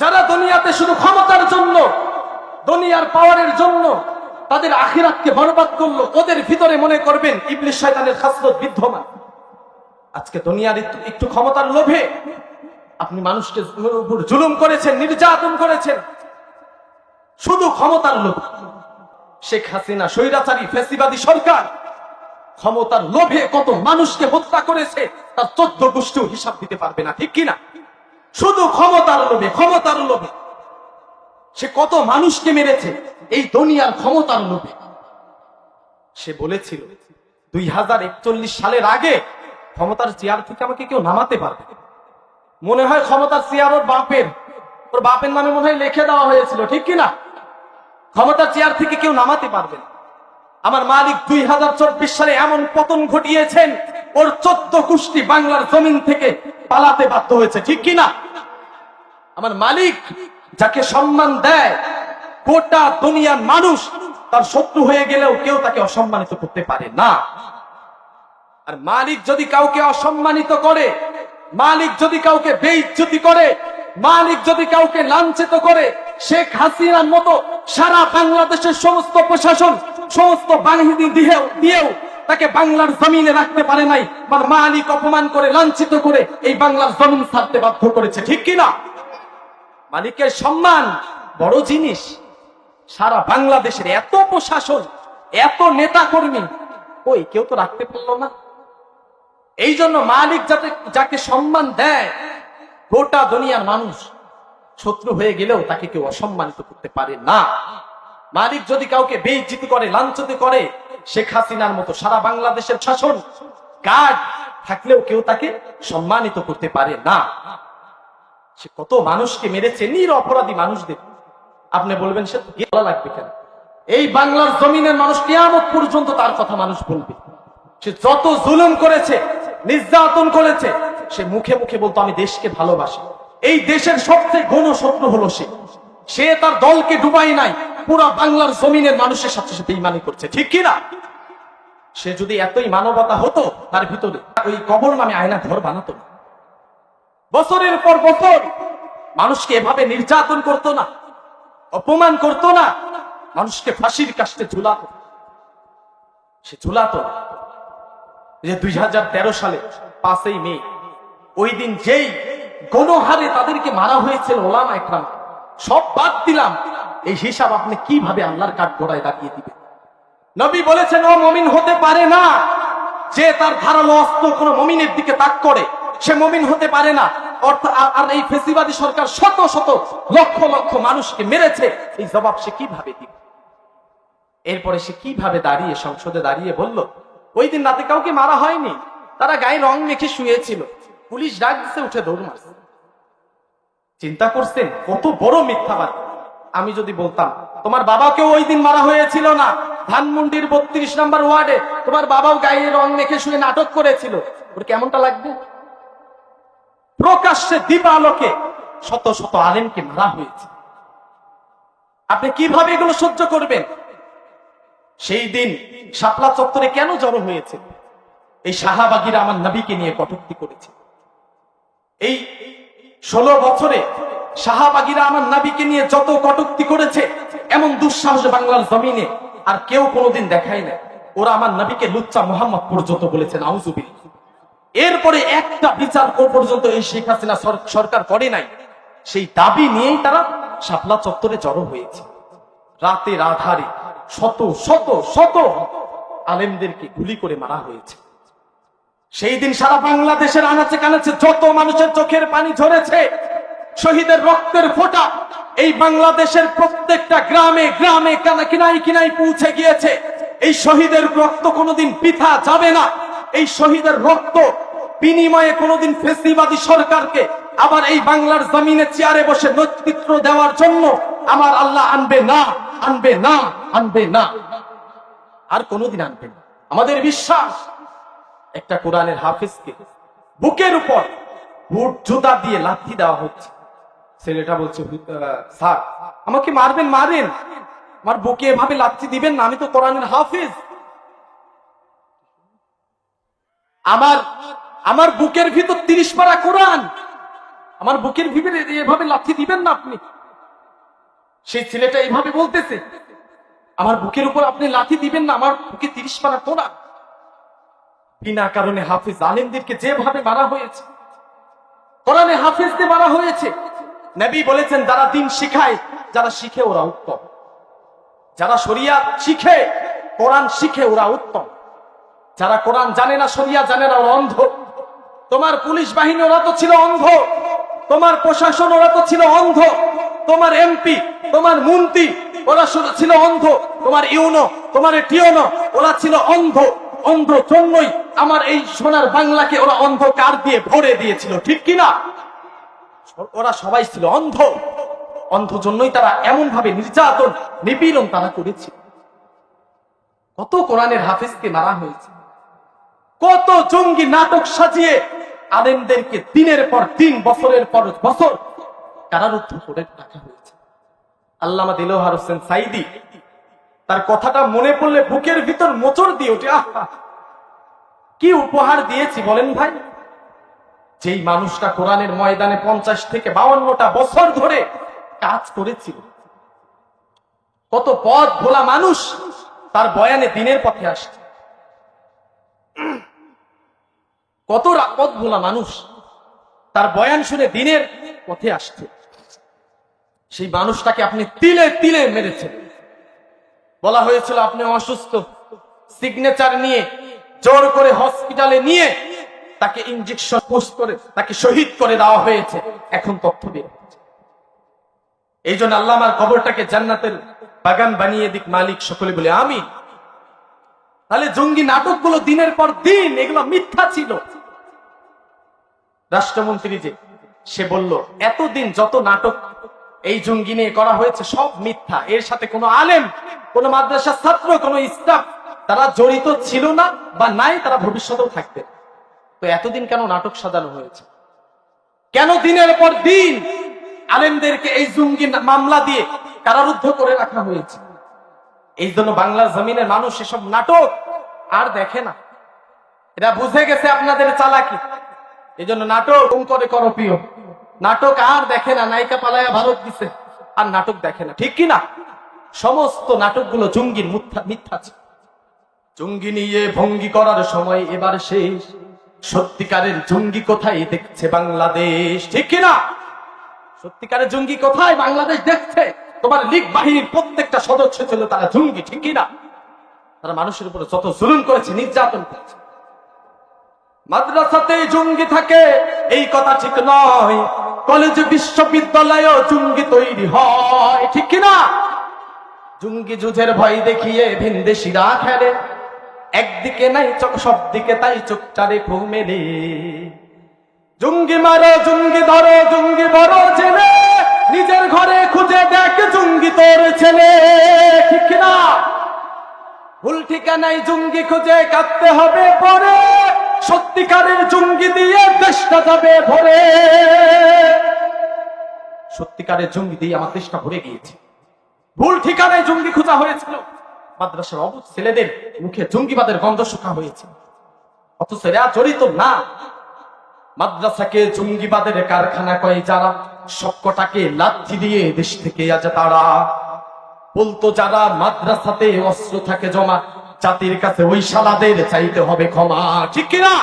যারা দুনিয়াতে শুধু ক্ষমতার জন্য, দুনিয়ার পাওয়ারের জন্য তাদের আখিরাতকে বরবাদ করল, ওদের ভিতরে মনে করবেন ইবলিশ শয়তানের খাসলত বিদ্যমান। আজকে দুনিয়ার একটু একটু ক্ষমতার লোভে আপনি মানুষকে উপর জুলুম করেছেন, নির্যাতন করেছেন। শুধু ক্ষমতার লোভ। শেখ হাসিনা, স্বৈরাচারী ফেসিবাদী সরকার ক্ষমতার লোভে কত মানুষকে হত্যা করেছে, তার চোদ্দ গোষ্ঠীও হিসাব দিতে পারবে না, ঠিক কিনা? শুধু ক্ষমতার লোভে ক্ষমতার লোভে। সে কত মানুষকে মেরেছে, এই দুনিয়ার ক্ষমতার লোভে। সে বলেছিল, দুই হাজার একচল্লিশ সালের আগে ক্ষমতার চেয়ার থেকে আমাকে কেউ নামাতে পারবে। মনে হয় ক্ষমতার চেয়ার ওর বাপের। ওর বাপের নামে মনে হয় লিখে দেওয়া হয়েছিল, ঠিক কিনা ক্ষমতার চেয়ার থেকে কেউ নামাতে পারবে না। আমার মালিক দুই হাজার চব্বিশ সালে এমন পতন ঘটিয়েছেন, ওর চোদ্দ কুষ্টি বাংলার জমিন থেকে পালাতে বাধ্য হয়েছে, ঠিক কিনা আমার মালিক যাকে সম্মান দেয়, গোটা দুনিয়ার মানুষ তার শত্রু হয়ে গেলেও কেউ তাকে অসম্মানিত করতে পারে না। আর মালিক যদি কাউকে অসম্মানিত করে, মালিক যদি কাউকে বেইজ্জতি করে, মালিক যদি কাউকে লাঞ্ছিত করে, শেখ হাসিনার মতো সারা বাংলাদেশের সমস্ত প্রশাসন, সমস্ত বাহিনী দিয়েও দিয়েও তাকে বাংলার জমিনে রাখতে পারে নাই। মালিক অপমান করে, লাঞ্ছিত করে এই বাংলার জমিন ছাড়তে বাধ্য করেছে, ঠিক কিনা? মালিকের সম্মান বড় জিনিস। সারা বাংলাদেশের এত প্রশাসন, এত নেতা কর্মী ওই কেউ তো রাখতে পারল না। এই জন্য মালিক যাতে, যাকে সম্মান দেয়, গোটা দুনিয়ার মানুষ শত্রু হয়ে গেলেও তাকে কেউ অসম্মানিত করতে পারে না। মালিক যদি কাউকে বেইজ্জিত করে, লাঞ্ছিত করে, শেখ হাসিনার মতো সারা বাংলাদেশের শাসন গার্ড থাকলেও কেউ তাকে সম্মানিত করতে পারে না। সে কত মানুষকে মেরেছে, নির অপরাধী মানুষদের। আপনি বলবেন, সে গেলা লাগবে কেন? এই বাংলার জমিনের মানুষ কেয়ামত পর্যন্ত তার কথা মানুষ বলবে। সে যত জুলুম করেছে, নির্যাতন করেছে, সে মুখে মুখে বলতো, আমি দেশকে ভালোবাসি। এই দেশের সবচেয়ে ঘন শত্রু হলো সে। সে তার দলকে ডুবাই নাই, পুরা বাংলার জমিনের মানুষের সাথে সে বেইমানি করছে। ঠিক কিনা? সে যদি এতই মানবতা হতো তার ভিতরে ওই কবর নামে আয়না ঘর বানাতো না। বছরের পর বছর মানুষকে এভাবে নির্যাতন করতো না, অপমান করতো না, মানুষকে ফাঁসির কাষ্টে ঝুলাতো। সে ঝুলাতো। যে দুই হাজার তেরো সালে পাঁচই মে, ওই দিন যেই গণহারে তাদেরকে মারা হয়েছিল ওলামা একরাম, সব বাদ দিলাম। এই হিসাব আপনি কীভাবে আল্লাহর কাঠ গোড়ায় দাঁড়িয়ে দিবেন? নবী বলেছেন, ও মমিন, হতে পারে না যে তার ধারালো অস্ত্র কোন মমিনের দিকে তাক করে। সে মমিন হতে পারে না। অর্থাৎ আর- এই ফেসিবাদী সরকার শত শত লক্ষ লক্ষ মানুষকে মেরেছে। এই জবাব সে কীভাবে দিবে এরপরে সে কীভাবে দাঁড়িয়ে সংসদে দাঁড়িয়ে বলল, ওই দিন রাতে কাউকে মারা হয়নি। তারা গায়ে রং মেখে শুয়েছিল। পুলিশ ডাক দিছে, উঠে দৌড় মারছে। চিন্তা করছেন, কত বড় মিথ্যাবাদ। আমি যদি বলতাম, তোমার বাবাকেও ওই দিন মারা হয়েছিল না। ধানমন্ডির বত্রিশ নাম্বার ওয়ার্ডে তোমার বাবাও গায়ে রং মেখে শুয়ে নাটক করেছিল। ওর কেমনটা লাগবে? প্রকাশ্যে দিবালোকে শত শত আলেমকে মারা হয়েছে। আপনি কীভাবে এগুলো সহ্য করবেন? সেই দিন শাপলা চত্বরে কেন জড়ো হয়েছে? এই শাহাবাগিরা আমার নবীকে নিয়ে কটুক্তি করেছে। এই ষোলো বছরে শাহাবাগিরা আমার নাবিকে নিয়ে যত কটুক্তি করেছে, এমন দুঃসাহস বাংলার জমিনে আর কেউ কোনোদিন দেখায় না ওরা আমার নবীকে লুচ্চা মোহাম্মদ পর্যন্ত বলেছেন আউজুবিল এরপরে একটা বিচার পর্যন্ত এই শেখ হাসিনা সরকার করে নাই। সেই দাবি নিয়েই তারা শাপলা চত্বরে জড়ো হয়েছে। রাতের আধারে শত শত শত আলেমদেরকে গুলি করে মারা হয়েছে। সেই দিন সারা বাংলাদেশের আনাচে কানাচে যত মানুষের চোখের পানি ঝরেছে, শহীদের রক্তের ফোঁটা এই বাংলাদেশের প্রত্যেকটা গ্রামে গ্রামে কানা কিনাই কিনাই পৌঁছে গিয়েছে। এই শহীদের রক্ত কোনোদিন পিঠা যাবে না। এই শহীদের রক্ত বিনিময়ে কোনোদিন ফেসিবাদী সরকারকে আবার এই বাংলার জমিনে চেয়ারে বসে নেতৃত্ব দেওয়ার জন্য আমার আল্লাহ আনবে না আনবে না আনবে না। আর কোনোদিন আনবে না। আমাদের বিশ্বাস, একটা কোরআনের হাফিজকে বুকের উপর বুট জুতা দিয়ে লাথি দেওয়া হচ্ছে। ছেলেটা বলছে "হু- স্যার, আমাকে মারবেন, মারেন। আমার বুকে এভাবে লাথি দিবেন না, আমি তো কোরআনের হাফিজ। আমার আমার বুকের ভিতর তিরিশ পারা কোরআন। আমার বুকের ভিতরে এভাবে লাথি দিবেন না আপনি। সেই ছেলেটা এইভাবে বলতেছে, আমার বুকের উপর আপনি লাথি দিবেন না, আমার বুকে তিরিশ পানা তোরা বিনা কারণে হাফিজ আলিমদেরকে যেভাবে মারা হয়েছে, কোরআনে হাফিজদের মারা হয়েছে, নবী বলেছেন, যারা দিন শিখায়, যারা শিখে ওরা উত্তম। যারা শরিয়া শিখে, কোরআন শিখে ওরা উত্তম। যারা কোরআন জানে না শরিয়া জানে না, ওরা অন্ধ। তোমার পুলিশ বাহিনী ওরা তো ছিল অন্ধ। তোমার প্রশাসন ওরা তো ছিল অন্ধ। তোমার এমপি তোমার মন্ত্রী, ওরা ছিল অন্ধ। তোমার ইউনো, তোমার টিওনো ওরা ছিল অন্ধ। অন্ধ জন্যই আমার এই সোনার বাংলাকে ওরা অন্ধকার দিয়ে ভরে দিয়েছিল, ঠিক কিনা ওরা সবাই ছিল অন্ধ। অন্ধ জন্যই তারা এমন ভাবে নির্যাতন, নিপীড়ন তারা করেছে। কত কোরআনের হাফিজকে মারা হয়েছে। কত জঙ্গি নাটক সাজিয়ে আলেমদেরকে দিনের পর দিন, বছরের পর বছর কারারুদ্ধ করে রাখা হয়েছে। আল্লামা দিলহার হোসেন সাইদি তার কথাটা মনে পড়লে বুকের ভিতর মোচড় দিয়ে ওঠে আহা, কি উপহার দিয়েছি বলেন ভাই? যেই মানুষটা কোরআনের ময়দানে পঞ্চাশ থেকে বাউন্নটা বছর ধরে কাজ করেছিল, কত পথ ভোলা মানুষ তার বয়ানে দিনের পথে আসছে। কত রা- পথ ভোলা মানুষ, তার বয়ান শুনে দিনের পথে আসছে। সেই মানুষটাকে আপনি তিলে তিলে মেরেছেন। বলা হয়েছিল আপনি অসুস্থ সিগনেচার নিয়ে, জোর করে হসপিটালে নিয়ে, তাকে ইঞ্জেকশন পোস্ট করে, তাকে শহীদ করে দেওয়া হয়েছে। এখন তথ্য বের এই জন্য আল্লাহ আমার কবরটাকে জান্নাতের বাগান বানিয়ে দিক মালিক সকলে বলে আমি তাহলে জঙ্গি নাটকগুলো দিনের পর দিন, এগুলো মিথ্যা ছিল। রাষ্ট্রমন্ত্রী যে, সে বলল, এতদিন যত নাটক এই জঙ্গি নিয়ে করা হয়েছে, সব মিথ্যা। এর সাথে কোনো আলেম, কোনো মাদ্রাসার ছাত্র, কোনো স্টাফ, তারা জড়িত ছিল না বা নাই, তারা ভবিষ্যতেও থাকবে তো এতদিন কেন নাটক সাজানো হয়েছে? কেন দিনের পর দিন আলেমদেরকে এই জঙ্গি মামলা দিয়ে কারারুদ্ধ করে রাখা হয়েছে? এই জন্য বাংলার জমিনের মানুষ এসব নাটক আর দেখে না। এটা বুঝে গেছে আপনাদের চালাকি। এই জন্য নাটক করে করো প্রিয়? নাটক আর দেখে না, নায়িকা পালায়া ভারত দিছে। আর নাটক দেখে না, ঠিক কি না সমস্ত নাটকগুলো জঙ্গির মিথ্যা জঙ্গি নিয়ে ভঙ্গি করার সময় এবার শেষ সত্যিকারের জঙ্গি কোথায় দেখছে বাংলাদেশ, ঠিক কি না সত্যিকারের জঙ্গি কোথায় বাংলাদেশ দেখছে? তোমার লীগ বাহিনীর প্রত্যেকটা সদস্য ছিল তারা জঙ্গি, ঠিক কি না তারা মানুষের উপরে যত জুলুম করেছে, নির্যাতন করেছে। মাদ্রাসাতে জঙ্গি থাকে, এই কথা ঠিক নয়। কলেজ বিশ্ববিদ্যালয়ে জঙ্গি তৈরি হয়, ঠিক কিনা? জঙ্গি যুদ্ধের ভয় দেখিয়ে ভিনদেশিরা খেলে। একদিকে নাই চোখ সব দিকে তাই চোখটারে ঘুম মেলে। জঙ্গি মারো, জঙ্গি ধরো, জঙ্গি বড় ছেলে নিজের ঘরে খুঁজে দেখ জঙ্গি তোর ছেলে, ঠিক কিনা? ভুল ঠিকানায় জঙ্গি খুঁজে কাটতে হবে পরে। সত্যিকারের জঙ্গি দিয়ে দেশটা যাবে ভরে। সত্যিকারের জঙ্গি দিয়ে আমার দেশটা ভরে গিয়েছে। ভুল ঠিকানায় জঙ্গি খোঁজা হয়েছিল। মাদ্রাসার অবুধ ছেলেদের মুখে জঙ্গিবাদের গন্ধ শুকা হয়েছে। অথচ এরা জড়িত না। মাদ্রাসাকে জঙ্গিবাদের কারখানা কয় যারা, সবকটাকে লাথি দিয়ে দেশ থেকে আজ তারা। বলতো যারা মাদ্রাসাতে অস্ত্র থাকে জমা জাতির কাছে ওই সালাদের চাইতে হবে ক্ষমা। ঠিক কিনা?